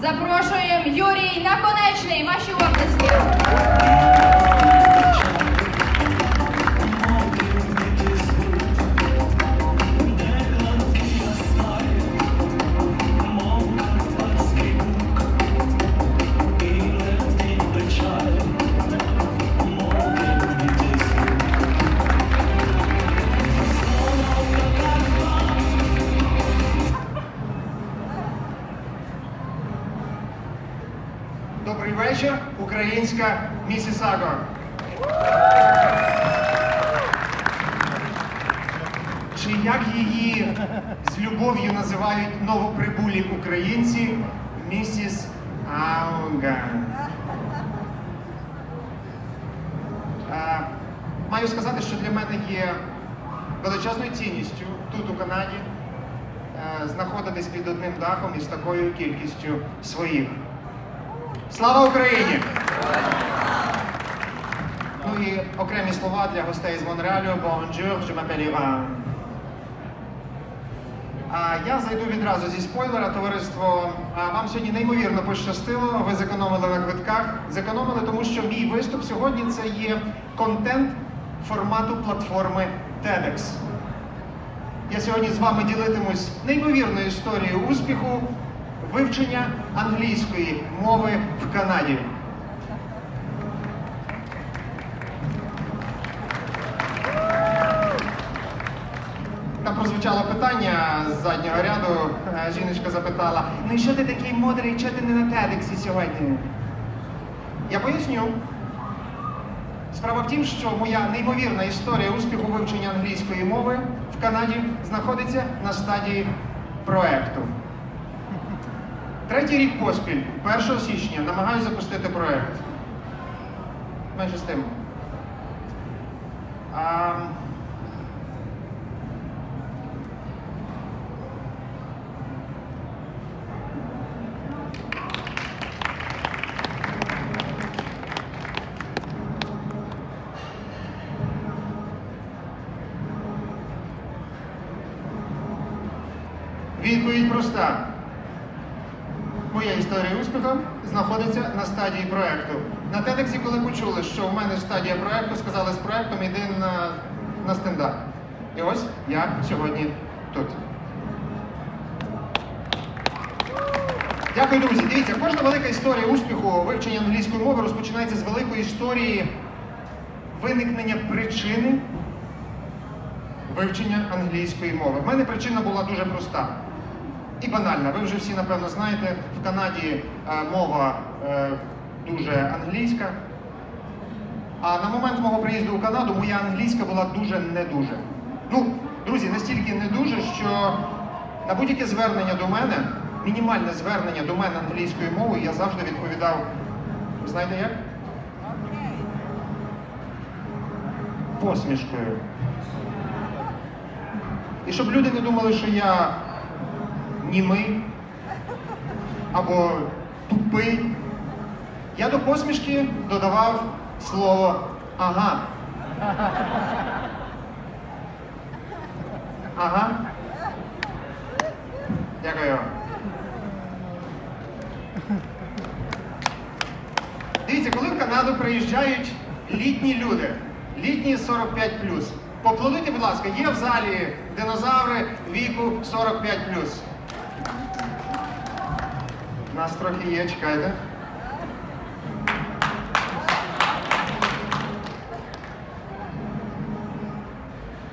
Запрошуємо Юрій Наконечний. Ваші оплески. Маю сказати, що для мене є величезною цінністю тут у Канаді е, знаходитись під одним дахом із такою кількістю своїх. Слава Україні! Ну і окремі слова для гостей з Монреалю. Ivan. А я зайду відразу зі спойлера, товариство. Вам сьогодні неймовірно пощастило. Ви зекономили на квитках. Зекономили, тому що мій виступ сьогодні це є контент формату платформи TEDx. Я сьогодні з вами ділитимусь неймовірною історією успіху вивчення англійської мови в Канаді. Там прозвучало питання з заднього ряду. Е, Жіночка запитала: ну і що ти такий мудрий, чого ти не на TEDx сьогодні? Я поясню. Справа в тім, що моя неймовірна історія успіху вивчення англійської мови в Канаді знаходиться на стадії проекту. Третій рік поспіль, 1 січня, намагаюся запустити проект. Менше з тим. Проста. Моя історія успіху знаходиться на стадії проекту. На TEDx, коли почули, що в мене стадія проекту, сказали з проектом йди на, на стендап. І ось я сьогодні тут. Дякую, друзі. Дивіться, кожна велика історія успіху вивчення англійської мови розпочинається з великої історії виникнення причини вивчення англійської мови. В мене причина була дуже проста і банальна. Ви вже всі, напевно, знаєте, в Канаді е, мова е, дуже англійська. А на момент мого приїзду у Канаду моя англійська була дуже не дуже. Ну, друзі, настільки не дуже, що на будь-яке звернення до мене, мінімальне звернення до мене англійською мовою, я завжди відповідав, знаєте як? Посмішкою. І щоб люди не думали, що я німий або тупий, я до посмішки додавав слово ага. Ага. Дякую. Дивіться, коли в Канаду приїжджають літні люди, літні 45 Поплодуйте, будь ласка, є в залі динозаври віку 45 Нас трохи є, чекайте.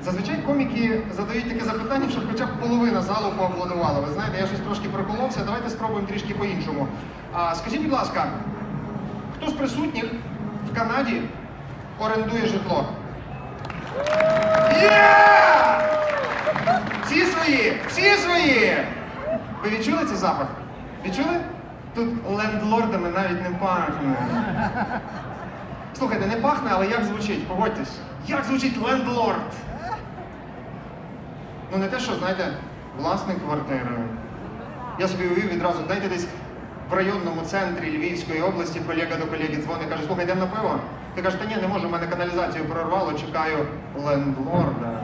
Зазвичай коміки задають таке запитання, щоб хоча б половина залу поаплодувала. Ви знаєте, я щось трошки проколовся, давайте спробуємо трішки по-іншому. А, скажіть, будь ласка, хто з присутніх в Канаді орендує житло? Є! Всі свої! Всі свої! Ви відчули цей запах? Відчули? Тут лендлордами навіть не пахне. Слухайте, не пахне, але як звучить? Погодьтесь. Як звучить лендлорд? Ну не те, що, знаєте, власник квартири. Я собі уявив відразу, дайте десь в районному центрі Львівської області колега до колеги дзвонить, каже, слухай, йдемо на пиво. Ти кажеш, та ні, не можу, мене каналізацію прорвало, чекаю лендлорда.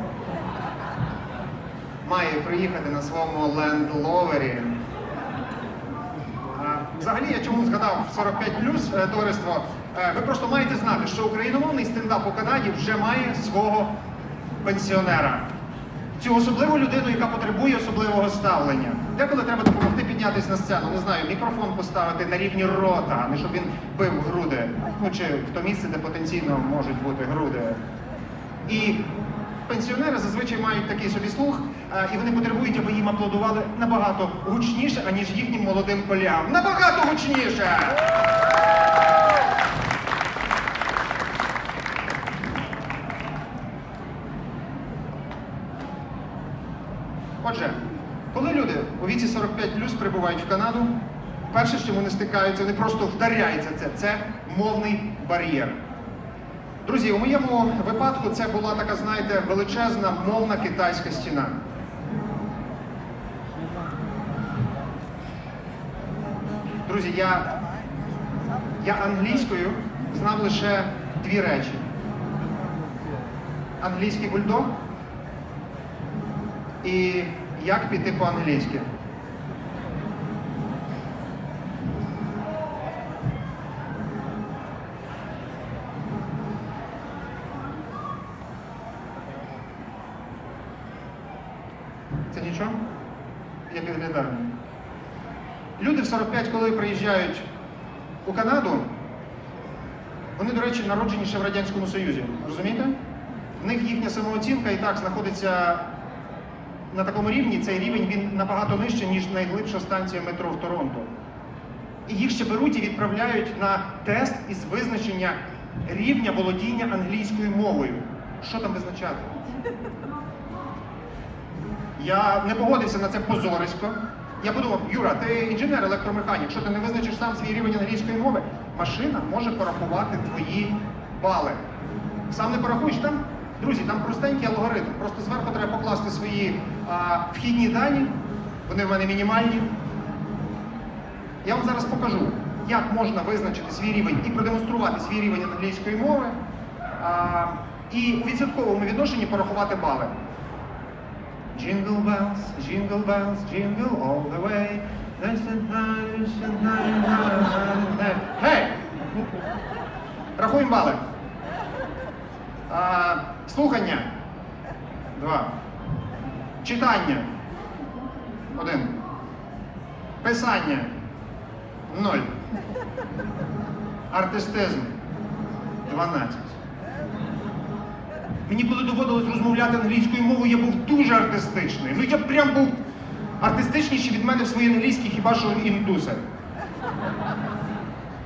Має приїхати на своєму лендловері. Взагалі я чому згадав 45 е, товариство? Е, Ви просто маєте знати, що україномовний стендап у Канаді вже має свого пенсіонера. Цю особливу людину, яка потребує особливого ставлення. Деколи треба допомогти піднятися на сцену, не знаю, мікрофон поставити на рівні рота, а не щоб він бив груди. Ну чи в то місце, де потенційно можуть бути груди. І пенсіонери зазвичай мають такий собі слух, е, і вони потребують, аби їм аплодували набагато гучніше, аніж їхнім молодим колегам. Набагато гучніше! Отже, коли люди у віці 45 плюс прибувають в Канаду, перше, чим вони стикаються, вони просто вдаряються це, це мовний бар'єр. Друзі, у моєму випадку це була така, знаєте, величезна мовна китайська стіна. Друзі, я, я англійською знав лише дві речі: англійський бульдог і як піти по-англійськи. Це нічого? Я підглядаю. Люди в 45, коли приїжджають у Канаду, вони, до речі, народжені в Радянському Союзі. Розумієте? В них їхня самооцінка і так знаходиться на такому рівні, цей рівень він набагато нижче, ніж найглибша станція метро в Торонто. І їх ще беруть і відправляють на тест із визначення рівня володіння англійською мовою. Що там визначати? Я не погодився на це позорисько. Я подумав, Юра, ти інженер-електромеханік, що ти не визначиш сам свій рівень англійської мови? Машина може порахувати твої бали. Сам не порахуєш там? Друзі, там простенький алгоритм. Просто зверху треба покласти свої а, вхідні дані, вони в мене мінімальні. Я вам зараз покажу, як можна визначити свій рівень і продемонструвати свій рівень англійської мови, а, і у відсотковому відношенні порахувати бали. Jingle bells, jingle bells, jingle all the way. Гей! Рахуємо бали. А, слухання. Два. Читання. Один. Писання. Ноль. Артистизм. Дванадцять. Мені коли доводилось розмовляти англійською мовою, я був дуже артистичний. Ну я прям був артистичніший від мене в своїй англійській, хіба що індуси.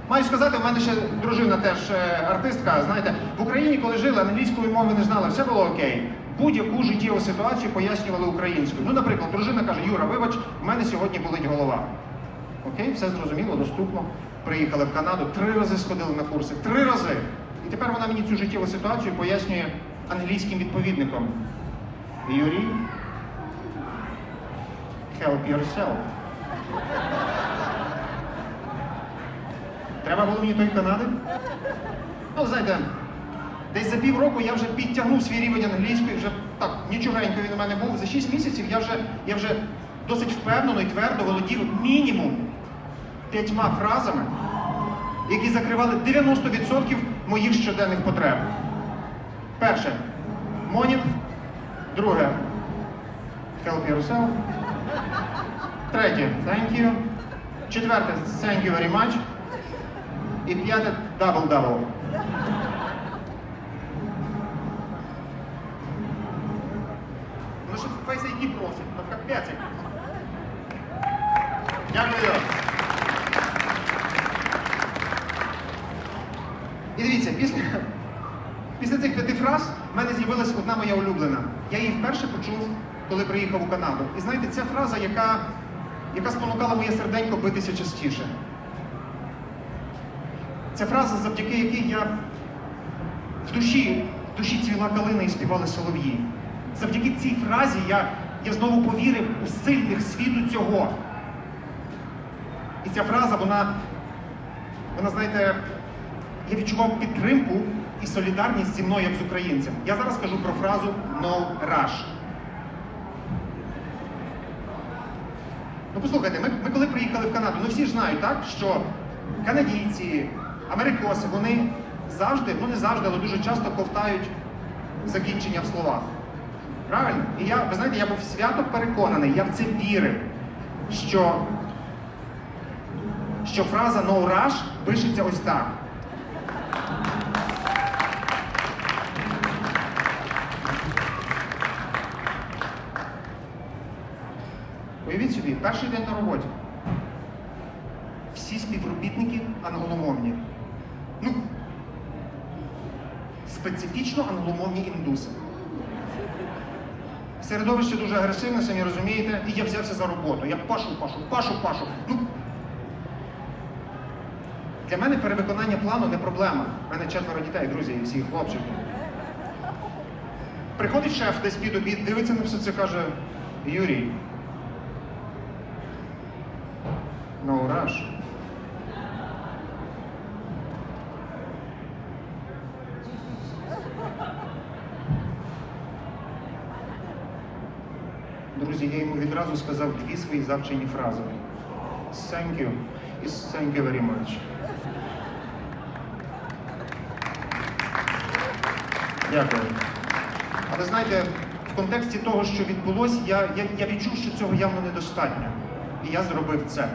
Маю сказати, в мене ще дружина теж е, артистка. Знаєте, в Україні, коли жили, англійської мови не знали, все було окей. Будь-яку життєву ситуацію пояснювали українською. Ну, наприклад, дружина каже: Юра, вибач, в мене сьогодні болить голова. Окей, все зрозуміло, доступно. Приїхали в Канаду, три рази сходили на курси. Три рази. І тепер вона мені цю життєву ситуацію пояснює англійським відповідником. Юрій, help yourself. Треба було мені той Канади? Ну, знаєте, десь за півроку я вже підтягнув свій рівень англійської, вже так, нічогенько він у мене був. За 6 місяців я вже, я вже досить впевнено і твердо володів мінімум п'ятьма фразами, які закривали 90% моїх щоденних потреб. Перше morning. Друге help yourself. Третє thank you. Четверте thank you very much. І п'яте double-double. Ну що Face ID просить, ну капець. Дякую. І дивіться, після, фраз в мене з'явилася одна моя улюблена. Я її вперше почув, коли приїхав у Канаду. І знаєте, ця фраза, яка, яка спонукала моє серденько битися частіше. Це фраза, завдяки якій я в душі, в душі цвіла калина і співали солов'ї. Завдяки цій фразі я, я знову повірив у сильних світу цього. І ця фраза, вона, вона, знаєте, я відчував підтримку і солідарність зі мною як з українцем. Я зараз кажу про фразу no rush. Ну послухайте, ми, ми коли приїхали в Канаду, ну всі ж знають, так, що канадійці, америкоси, вони завжди, ну не завжди, але дуже часто ковтають закінчення в словах. Правильно? І я, ви знаєте, я був свято переконаний, я в це вірив, що, що фраза no rush пишеться ось так. Специфічно англомовні індуси. Середовище дуже агресивне, самі розумієте, і я взявся за роботу. Я пашу, пашу, пашу, пашу. Ну, для мене перевиконання плану не проблема. У мене четверо дітей, друзі, і всі хлопчики. Приходить шеф десь під обід, дивиться на все це каже: Юрій. No rush. Відразу сказав дві свої завчені фрази. Thank you і thank you very much. Дякую. Але знаєте, в контексті того, що відбулося, я, я, я відчув, що цього явно недостатньо. І я зробив це.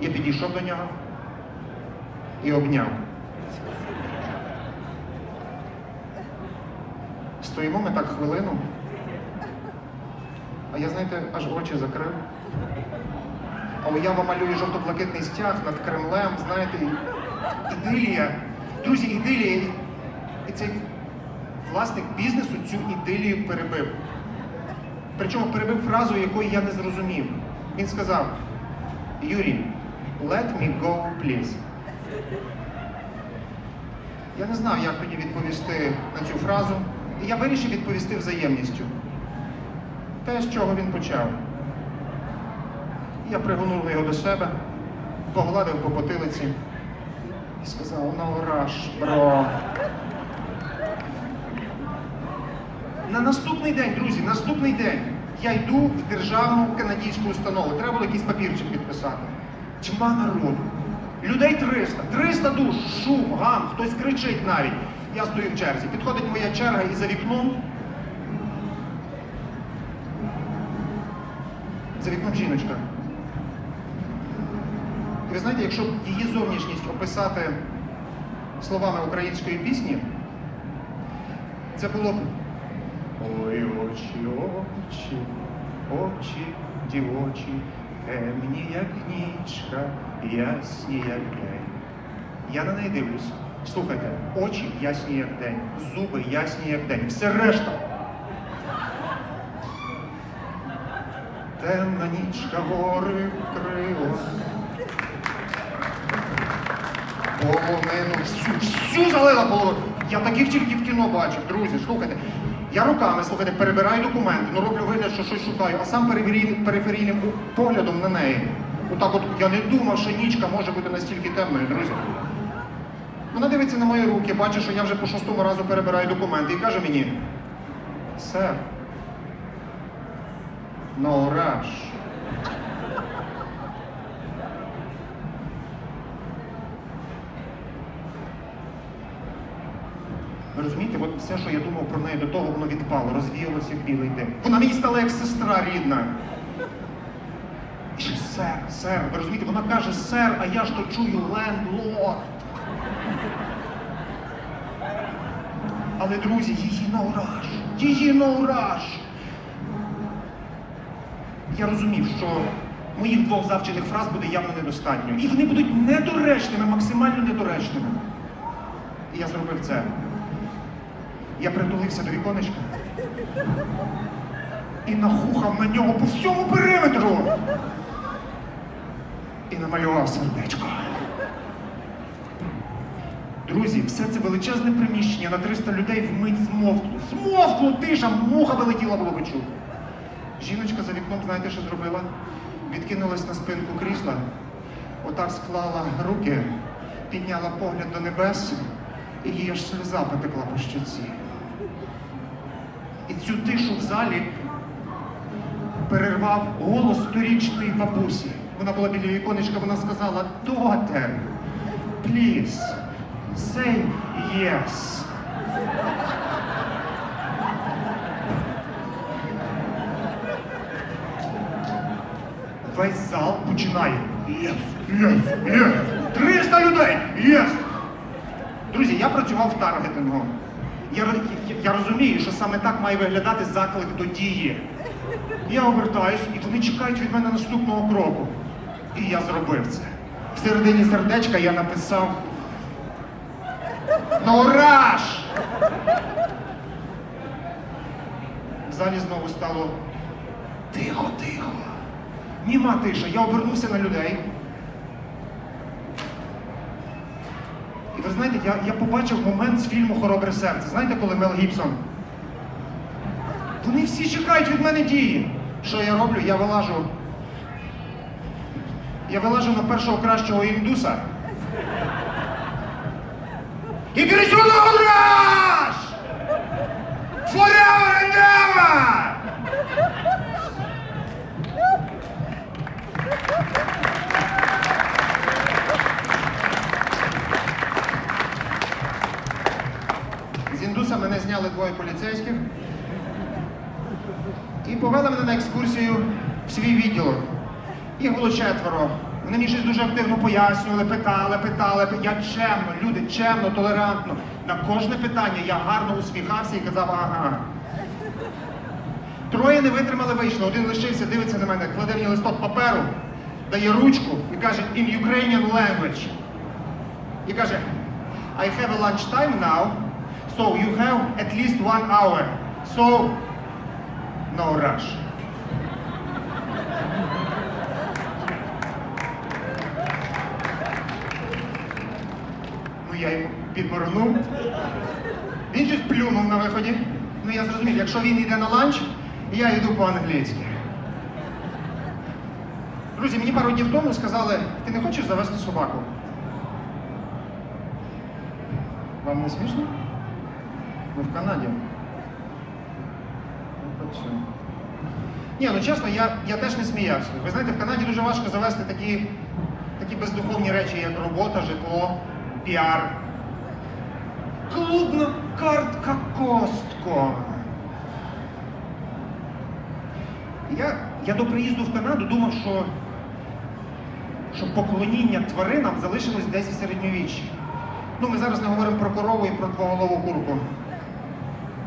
Я підійшов до нього і обняв. Стоїмо ми так хвилину. А я, знаєте, аж очі закрив. А уява малює жовто-блакитний стяг над Кремлем, знаєте, ідилія. Друзі, ідилія. І цей власник бізнесу цю ідилію перебив. Причому перебив фразу, якої я не зрозумів. Він сказав: Юрій, let me go, please. Я не знав, як мені відповісти на цю фразу, і я вирішив відповісти взаємністю. Те, з чого він почав. Я пригонув його до себе, погладив по потилиці і сказав, no rush, бро. На наступний день, друзі, наступний день я йду в державну канадську установу. Треба було якийсь папірчик підписати. Тьма народу. Людей 300. 300 душ, шум, гам, хтось кричить навіть. Я стою в черзі. Підходить моя черга і за вікном. За вікном жіночка. І ви знаєте, якщо її зовнішність описати словами української пісні, це було б Ой, очі, очі, очі, дівочі, темні, як нічка, ясні, як день. Я на неї дивлюсь. Слухайте, очі ясні, як день, зуби ясні, як день. Все решта. Темна нічка гори вкрила. Полонину всю, всю залила половину. Я таких тільки в кіно бачив, друзі, слухайте. Я руками, слухайте, перебираю документи, ну роблю вигляд, що щось шукаю, а сам периферійним, периферійним поглядом на неї. Отак от я не думав, що нічка може бути настільки темною, друзі. Вона дивиться на мої руки, бачить, що я вже по шостому разу перебираю документи і каже мені: Сер, no rush. Ви розумієте, от все, що я думав про неї до того, воно відпало, розвіялося як білий дим. Вона мені стала як сестра рідна. І ще сер, сер, ви розумієте, вона каже сер, а я ж то чую лендлорд. Але, друзі, її на ураж, її на ураж. Я розумів, що моїх двох завчених фраз буде явно недостатньо. І вони будуть недоречними, максимально недоречними. І я зробив це. Я притулився до віконечка і нахухав на нього по всьому периметру. І намалював сердечко. Друзі, все це величезне приміщення на 300 людей вмить змовкло. Змовкло, тиша, муха вилетіла було би. Жіночка за вікном, знаєте, що зробила? Відкинулась на спинку крісла, отак склала руки, підняла погляд до небес, і їй аж сльоза потекла по щоці. І цю тишу в залі перервав голос сторічної бабусі. Вона була біля віконечка, вона сказала: Daughter, please, say yes. Весь зал починає. Єс, єс, єс. 300 людей! Єс! Друзі, я працював в таргетингу. Я, я, я розумію, що саме так має виглядати заклик до дії. Я обертаюсь, і вони чекають від мене наступного кроку. І я зробив це. В середині сердечка я написав Наураж! В залі знову стало тихо, тихо. Німа тиша. Я обернувся на людей. І ви знаєте, я, я побачив момент з фільму Хоробре серце. Знаєте, коли Мел Гібсон? Вони всі чекають від мене дії. Що я роблю? Я вилажу. Я вилажу на першого кращого індуса. І кричу на! Forever and ever! Індуса двоє поліцейських і повели мене на екскурсію в свій відділок. Їх було четверо. Вони мені щось дуже активно пояснювали, питали, питали. Я чемно, люди, чемно, толерантно. На кожне питання я гарно усміхався і казав ага. Троє не витримали, вийшло. Один лишився, дивиться на мене, кладе мені листок паперу, дає ручку і каже in Ukrainian language. І каже, I have a lunch time now, so you have at least one hour. So, no rush. Ну, я йому підморгнув. Він щось плюнув на виході. Ну, я зрозумів, якщо він йде на ланч, я йду по-англійськи. Друзі, мені пару днів тому сказали, ти не хочеш завести собаку? Вам не смішно? Ви в Канаді. Ну. Ні, ну чесно, я, я теж не сміявся. Ви знаєте, в Канаді дуже важко завести такі, такі бездуховні речі, як робота, житло, піар. Клубна картка Костко. Я, я до приїзду в Канаду думав, що, що поклоніння тваринам залишилось десь в середньовіччі. Ну, ми зараз не говоримо про корову і про двоголову курку.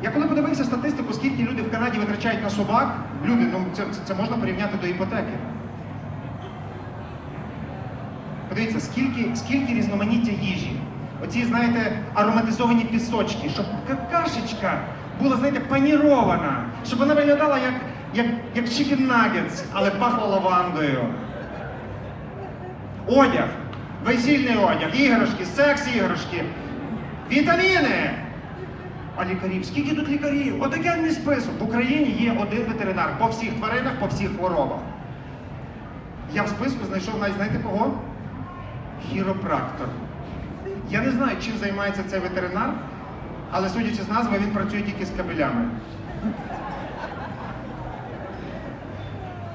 Я коли подивився статистику, скільки люди в Канаді витрачають на собак, люди, ну це, це, можна порівняти до іпотеки. Подивіться, скільки, скільки різноманіття їжі. Оці, знаєте, ароматизовані пісочки, щоб какашечка була, знаєте, панірована, щоб вона виглядала як, як, як chicken nuggets, але пахла лавандою. Одяг, весільний одяг, іграшки, секс-іграшки, вітаміни. А лікарів, скільки тут лікарів? Отакенний список. В Україні є один ветеринар по всіх тваринах, по всіх хворобах. Я в списку знайшов знаєте кого? Хіропрактор. Я не знаю, чим займається цей ветеринар, але судячи з назви, він працює тільки з кабелями.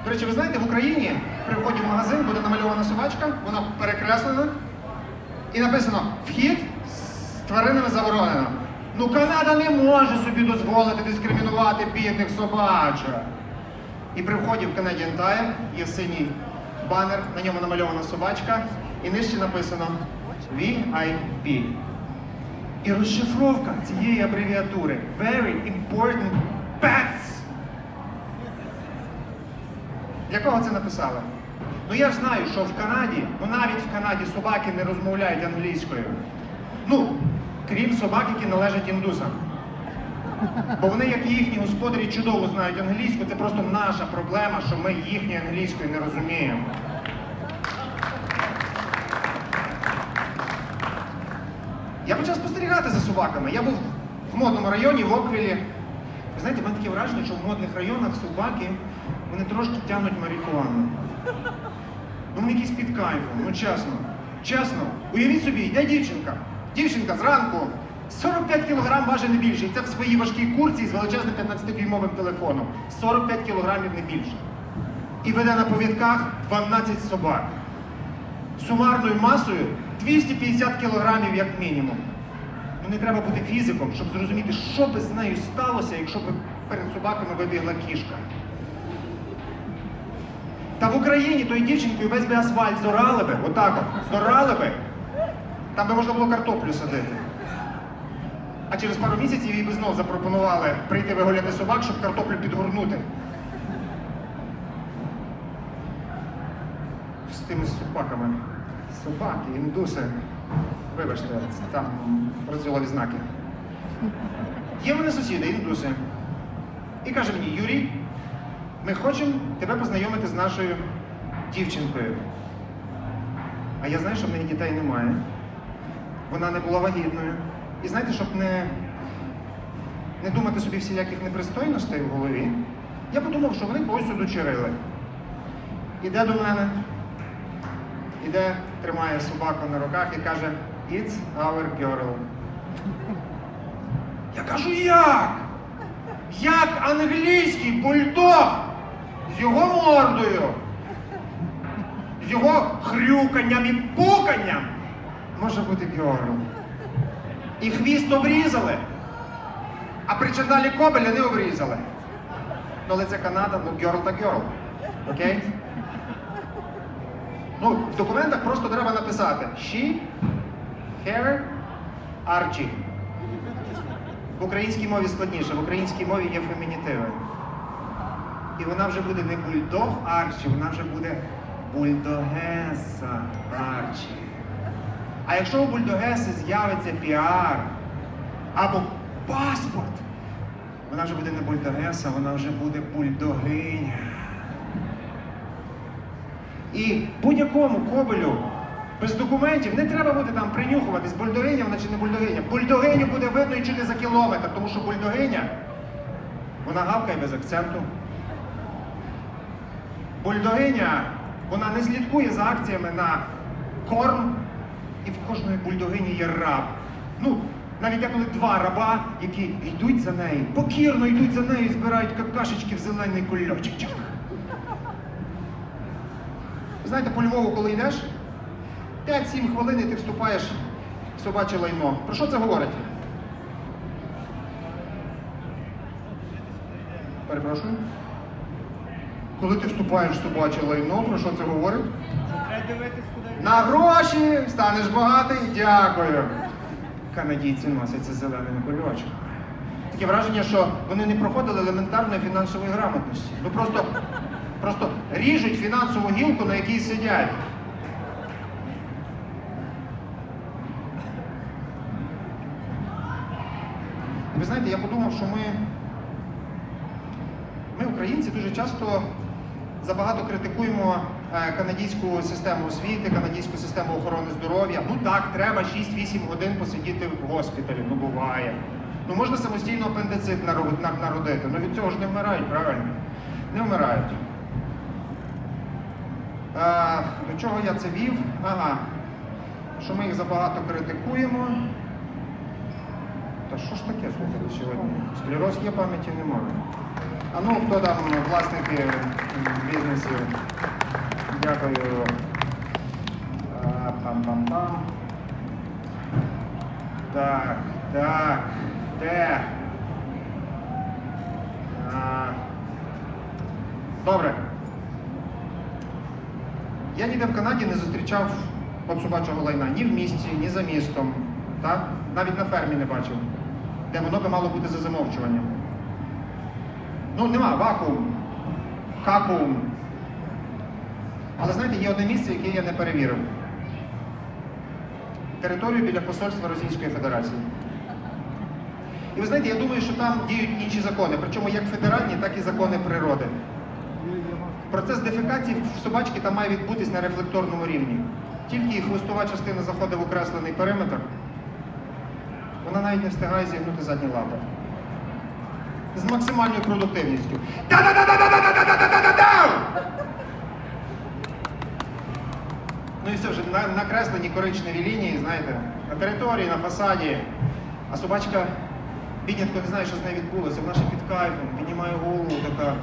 До речі, ви знаєте, в Україні при вході в магазин буде намальована собачка, вона перекреслена, і написано Вхід з тваринами заборонено. Ну, Канада не може собі дозволити дискримінувати бідних собачок. І при вході в Canadian Tire є синій банер, на ньому намальована собачка, і нижче написано VIP. І розшифровка цієї абревіатури Very Important Pets. Для кого це написали? Ну я ж знаю, що в Канаді, ну навіть в Канаді собаки не розмовляють англійською. Ну, крім собак, які належать індусам. Бо вони, як їхні господарі, чудово знають англійську. Це просто наша проблема, що ми їхньої англійської не розуміємо. Я почав спостерігати за собаками. Я був в модному районі, в Оквілі. Ви знаєте, в мене таке враження, що в модних районах собаки вони трошки тягнуть марихуану. Ну, вони якісь під кайфом, ну чесно. Чесно, уявіть собі, йде дівчинка. Дівчинка зранку 45 кілограм важить не більше. І це в своїй важкій курці з величезним 15-дюймовим телефоном. 45 кілограмів не більше. і веде на повідках 12 собак. Сумарною масою 250 кілограмів як мінімум. Ну не треба бути фізиком, щоб зрозуміти, що би з нею сталося, якщо б перед собаками вибігла кішка. Та в Україні тою дівчинкою весь би асфальт зорали би, отак от, зорали би. Там би можна було картоплю садити. А через пару місяців їй би знов запропонували прийти вигуляти собак, щоб картоплю підгорнути. З тими собаками. Собаки, індуси. Вибачте, там розділові знаки. Є в мене сусіди, індуси. І каже мені, Юрій, ми хочемо тебе познайомити з нашою дівчинкою. А я знаю, що в неї дітей немає. Вона не була вагітною. І знаєте, щоб не, не думати собі всіляких непристойностей в голові, я подумав, що вони когось удочерили. Іде до мене, іде, тримає собаку на руках і каже, It's our girl. Я кажу, як? Як англійський бульдог з його мордою, з його хрюканням і пуканням може бути гьорл. І хвіст обрізали, а причандалі кобеля не обрізали. Ну, але це Канада, ну гьорл та гьорл. Окей? Ну, в документах просто треба написати She, her, Archie. В українській мові складніше, в українській мові є фемінітиви. І вона вже буде не бульдог Арчі, вона вже буде бульдогеса Арчі. А якщо у бульдогеси з'явиться піар або паспорт, вона вже буде не бульдогеса, вона вже буде бульдогиня. І будь-якому кобелю без документів не треба буде там принюхуватись, бульдогиня вона чи не бульдогиня. Бульдогиню буде видно і чути за кілометр, тому що бульдогиня, вона гавкає без акценту. Бульдогиня, вона не слідкує за акціями на корм, і в кожної бульдогині є раб. Ну, навіть деколи два раба, які йдуть за нею, покірно йдуть за нею і збирають какашечки в зелений кульочок. Знаєте, по Львову, коли йдеш, 5-7 хвилин і ти вступаєш в собаче лайно. Про що це говорить? Перепрошую. Коли ти вступаєш в собаче лайно, про що це говорить? На гроші станеш багатий, дякую. Канадійці носять це зеленим. Таке враження, що вони не проходили елементарної фінансової грамотності. Ну просто, просто ріжуть фінансову гілку, на якій сидять. Ви знаєте, я подумав, що ми, ми, українці, дуже часто забагато критикуємо е, канадську систему освіти, канадську систему охорони здоров'я. Ну так, треба 6-8 годин посидіти в госпіталі, ну буває. Ну можна самостійно апендицит народити. Ну від цього ж не вмирають, правильно? Не вмирають. Е, до чого я це вів? Ага. Що ми їх забагато критикуємо. Та що ж таке слухайте сьогодні? Склероз є, пам'яті немає. А ну, хто там власники м, бізнесів? Дякую. Пам-пам-пам. Так, так? А, Добре. Я ніде в Канаді не зустрічав от собачого лайна ні в місті, ні за містом. Так? Навіть на фермі не бачив, де воно би мало бути за замовчуванням. Ну, нема, вакуум, какуум. Але знаєте, є одне місце, яке я не перевірив. Територію біля посольства Російської Федерації. І ви знаєте, я думаю, що там діють інші закони, причому як федеральні, так і закони природи. Процес дефекації в собачки там має відбутись на рефлекторному рівні. Тільки хвостова частина заходить в окреслений периметр, вона навіть не встигає зігнути задні лапи. З максимальною продуктивністю. Та-да-да-да-да-да-да-да-да-да-да! Ну і все вже накреслені коричневі лінії, знаєте, на території, на фасаді. А собачка, біднятко, не знає, що з нею відбулося. Вона ще під кайфом, піднімає голову така.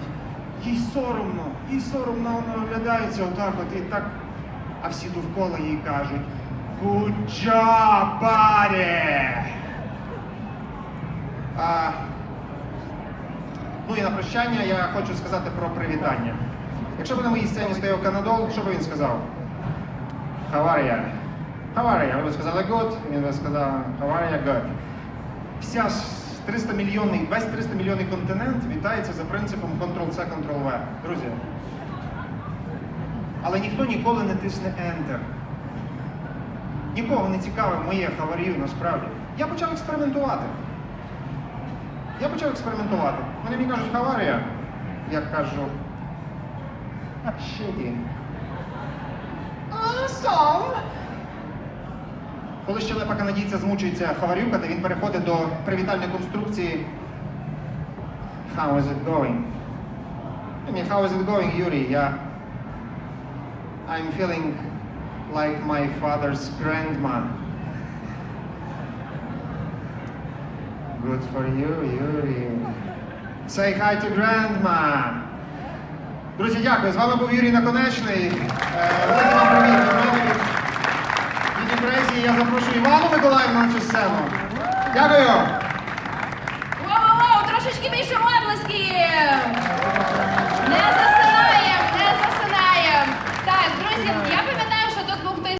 їй соромно, їй соромно, вона оглядається отак от і так. А всі довкола їй кажуть Good job! А, ну і на прощання я хочу сказати про привітання. Якщо б на моїй сцені стояв Канадол, що би він сказав? How are you? How are you? Ви сказали good, він сказав How are you? Good. Вся ж 300 мільйонний, весь 300 мільйонний континент вітається за принципом Ctrl-C, Ctrl-V. Друзі. Але ніхто ніколи не тисне Enter. Нікого не цікавив моє хаварію насправді. Я почав експериментувати. Я почав експериментувати. Вони мені кажуть, хаварія. Я кажу. Shitty. Awesome! Коли щелепа канадійця змучується хаварюкати, він переходить до привітальної конструкції How is it going? Mean, how is it going, Юрій? Я... I'm feeling like my father's grandma. Good for you, Юрій. Say hi to grandma. Друзі, дякую. З вами був Юрій Наконечний. Е, Великий вам привіт від від імпресії. Я запрошую Івану Миколаївну на цю сцену. Дякую.